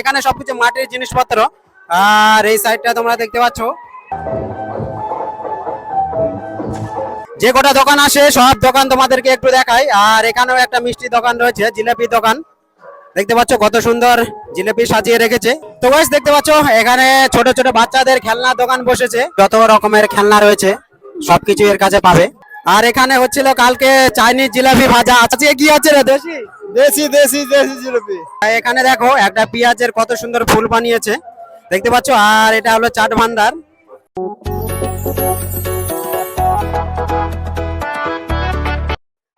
এখানে সবকিছু মাটির জিনিসপত্র। আর এই সাইডটা তোমরা দেখতে পাচ্ছ। যে কটা দোকান আসে সব দোকান তোমাদেরকে একটু দেখাই। আর এখানেও একটা মিষ্টি দোকান রয়েছে, জিলাপি দোকান। দেখতে পাচ্ছ কত সুন্দর জিলাপি সাজিয়ে রেখেছে। তো গাইস দেখতে পাচ্ছ, এখানে ছোট ছোট বাচ্চাদের খেলনা দোকান বসেছে। যত রকমের খেলনা রয়েছে, সবকিছু এর কাছে পাবে। আর এখানে হচ্ছিল কালকে চাইনিজ জিলাপি ভাজা। আজকে কি আছে রে দেশি দেশি দেশি দেশি জিলিপি। আর এখানে দেখো একটা পেঁয়াজের কত সুন্দর ফুল বানিয়েছে। দেখতে পাচ্ছ? আর এটা হলো চাট ভান্ডার।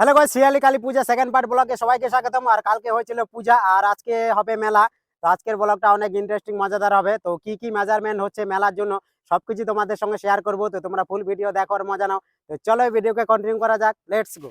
Hello guys Shiyali Kali Puja second part ব্লগে সবাইকে স্বাগতম। আর কালকে হয়েছিল পূজা আর আজকে হবে মেলা। তো আজকের ব্লগটা অনেক ইন্টারেস্টিং মজাদার হবে। তো কি কি মেজারমেন্ট হচ্ছে মেলার জন্য সবকিছু তোমাদের সঙ্গে শেয়ার করব। তো তোমরা ফুল ভিডিও দেখো আর মজা নাও। তো চলো ভিডিওকে কন্টিনিউ করা যাক। লেটস গো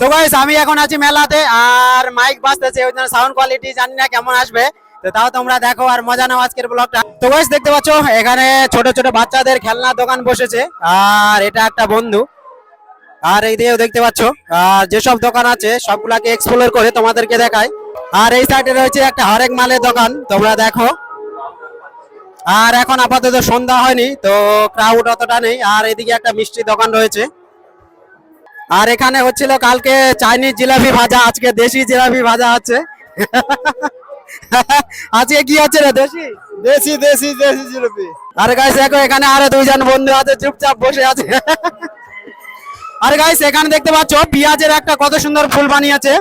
তো গাইস আমি এখন আছি মেলাতে আর মাইক বাজতেছে, ওই জন্য সাউন্ড কোয়ালিটি জানি না কেমন আসবে। তো তাও তোমরা দেখো আর মজা নাও আজকের ব্লগটা তো গাইস দেখতে পাচ্ছ, এখানে ছোট ছোট বাচ্চাদের খেলনা দোকান বসেছে। আর এটা একটা বন্ধু। আর এই দিকেও দেখতে পাচ্ছ, আর যেসব দোকান আছে, সবগুলাকে এক্সপ্লোর করে তোমাদেরকে দেখাই আর এই সাইডে রয়েছে একটা হরেক মালের দোকান। তোমরা দেখো। আর এখন আপাতত সন্ধ্যা হয়নি তো ক্রাউড অতটা নেই। আর এদিকে একটা মিষ্টি দোকান রয়েছে। আর এখানে হচ্ছিল কালকে চাইনিজ জিলাপি ভাজা আজকে দেশি জিলাপি ভাজা আছে আজকে কি হচ্ছে রে দেশি? দেশি দেশি দেশি জিলিপি। আর গাইস দেখো এখানে আরও দুইজন বন্ধু আছে চুপচাপ বসে আছে। আর গাইস এখানে দেখতে পাচ্ছ পেঁয়াজের একটা কত সুন্দর ফুল বানিয়েছে।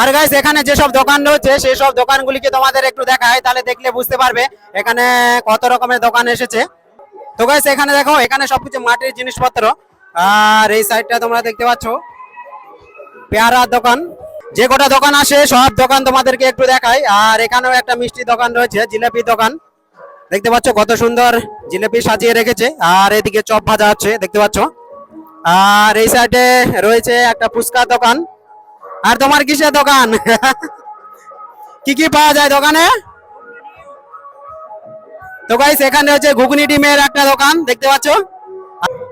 আর গাইস এখানে যেসব দোকান রয়েছে সেই সব দোকানগুলিকে তোমাদের একটু দেখায় তাহলে দেখলে বুঝতে পারবে এখানে কত রকমের দোকান এসেছে। তো গাইস এখানে দেখো, এখানে সবকিছু মাটির জিনিসপত্র। আর এই সাইডটা তোমরা দেখতে পাচ্ছ, পেয়ারার দোকান। যে কটা দোকান আসে, সব দোকান তোমাদেরকে একটু দেখাই। আর এখানেও একটা মিষ্টি দোকান রয়েছে জিলাপি দোকান। দেখতে পাচ্ছ, কত সুন্দর জিলাপি সাজিয়ে রেখেছে। আর এদিকে চপ ভাজা আছে, দেখতে পাচ্ছ। আর এই সাইডে রয়েছে একটা ফুচকার দোকান। আর তোমার কিসের দোকান? কি কি পাওয়া যায় দোকানে? তো গাইস এখানে হচ্ছে ঘুগনি ডিমের একটা দোকান, দেখতে পাচ্ছ?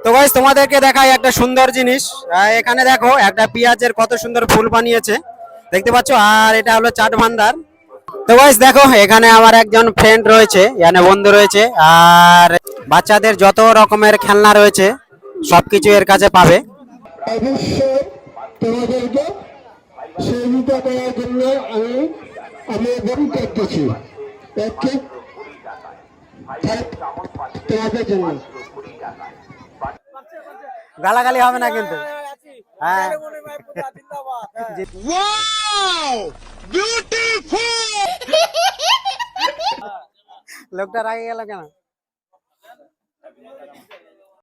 তো গাইস তোমাদেরকে দেখাই একটা সুন্দর জিনিস। এখানে দেখো, একটা পেঁয়াজের কত সুন্দর ফুল বানিয়েছে। দেখতে পাচ্ছ? আর এটা হলো চাট ভান্ডার। তো গাইস দেখো, এখানে আমার একজন ফ্রেন্ড রয়েছে মানে বন্ধু রয়েছে, আর বাচ্চাদের যত রকমের খেলনা রয়েছে, সবকিছু এর কাছে পাবে। অবশ্যই তোমাদেরকে সহযোগিতা করার জন্য আমি আবেদন করতেছি। ওকে? তোমাদের জন্য। গালাগালি হবে না কিন্তু। হ্যাঁ। লোকটা রাগে গেল কেন?